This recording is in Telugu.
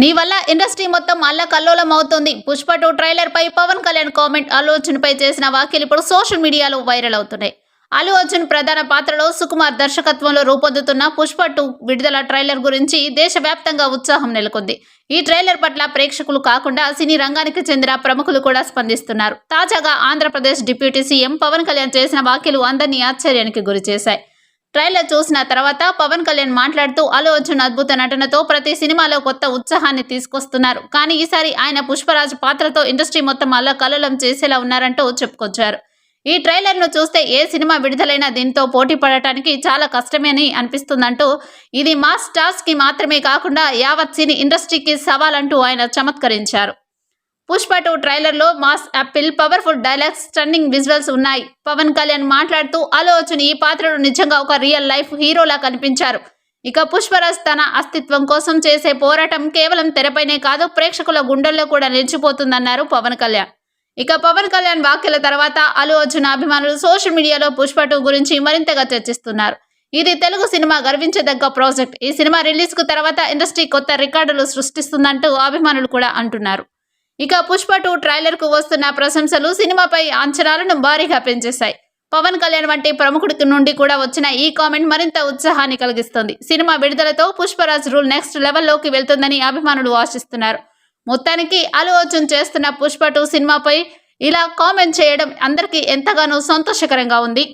నీ వల్ల ఇండస్ట్రీ మొత్తం అల్ల కల్లోలం అవుతుంది. పుష్ప టూ ట్రైలర్ పై పవన్ కళ్యాణ్ కామెంట్ అల్లు అర్జున్ పై చేసిన వ్యాఖ్యలు ఇప్పుడు సోషల్ మీడియాలో వైరల్ అవుతున్నాయి. అల్లు అర్జున్ ప్రధాన పాత్రలో సుకుమార్ దర్శకత్వంలో రూపొందుతున్న పుష్ప టూ విడుదల ట్రైలర్ గురించి దేశవ్యాప్తంగా ఉత్సాహం నెలకొంది. ఈ ట్రైలర్ పట్ల ప్రేక్షకులు కాకుండా సినీ రంగానికి చెందిన ప్రముఖులు కూడా స్పందిస్తున్నారు. తాజాగా ఆంధ్రప్రదేశ్ డిప్యూటీ సీఎం పవన్ కళ్యాణ్ చేసిన వ్యాఖ్యలు అందరినీ ఆశ్చర్యానికి గురిచేశాయి. ట్రైలర్ చూసిన తర్వాత పవన్ కళ్యాణ్ మాట్లాడుతూ అల్లు అర్జున్ అద్భుత నటనతో ప్రతి సినిమాలో కొత్త ఉత్సాహాన్ని తీసుకొస్తున్నారు. కానీ ఈసారి ఆయన పుష్పరాజు పాత్రతో ఇండస్ట్రీ మొత్తం అల్ల కలలం చేసేలా ఉన్నారంటూ చెప్పుకొచ్చారు. ఈ ట్రైలర్ను చూస్తే ఏ సినిమా విడుదలైనా దీంతో పోటీ పడటానికి చాలా కష్టమే అని అనిపిస్తుందంటూ ఇది మా స్టార్స్కి మాత్రమే కాకుండా యావత్ సినీ ఇండస్ట్రీకి సవాలంటూ ఆయన చమత్కరించారు. పుష్ప టూ ట్రైలర్లో mass appeal powerful dialogues stunning visuals ఉన్నాయి. పవన్ కళ్యాణ్ మాట్లాడుతూ అల్లు అర్జున్ ఈ పాత్రలో నిజంగా ఒక రియల్ లైఫ్ హీరోలా కనిపించారు. ఇక పుష్పరాజ్ తన అస్తిత్వం కోసం చేసే పోరాటం కేవలం తెరపైనే కాదు ప్రేక్షకుల గుండెల్లో కూడా నిలిచిపోతుందన్నారు పవన్ కళ్యాణ్. ఇక పవన్ కళ్యాణ్ వ్యాఖ్యల తర్వాత అల్లు అర్జున్ అభిమానులు సోషల్ మీడియాలో పుష్ప టూ గురించి మరింతగా చర్చిస్తున్నారు. ఇది తెలుగు సినిమా గర్వించదగ్గ ప్రాజెక్ట్. ఈ సినిమా రిలీజ్కు తర్వాత ఇండస్ట్రీ కొత్త రికార్డులు సృష్టిస్తుందంటూ అభిమానులు కూడా అంటున్నారు. ఇక పుష్ప టూ ట్రైలర్కు వస్తున్న ప్రశంసలు సినిమాపై అంచనాలను భారీగా పెంచేశాయి. పవన్ కళ్యాణ్ వంటి ప్రముఖుడి నుండి కూడా వచ్చిన ఈ కామెంట్ మరింత ఉత్సాహాన్ని కలిగిస్తుంది. సినిమా విడుదలతో పుష్పరాజ్ రూల్ నెక్స్ట్ లెవెల్లోకి వెళ్తుందని అభిమానులు ఆశిస్తున్నారు. మొత్తానికి అలు అర్జున్ చేస్తున్న పుష్ప టూ సినిమాపై ఇలా కామెంట్ చేయడం అందరికీ ఎంతగానో సంతోషకరంగా ఉంది.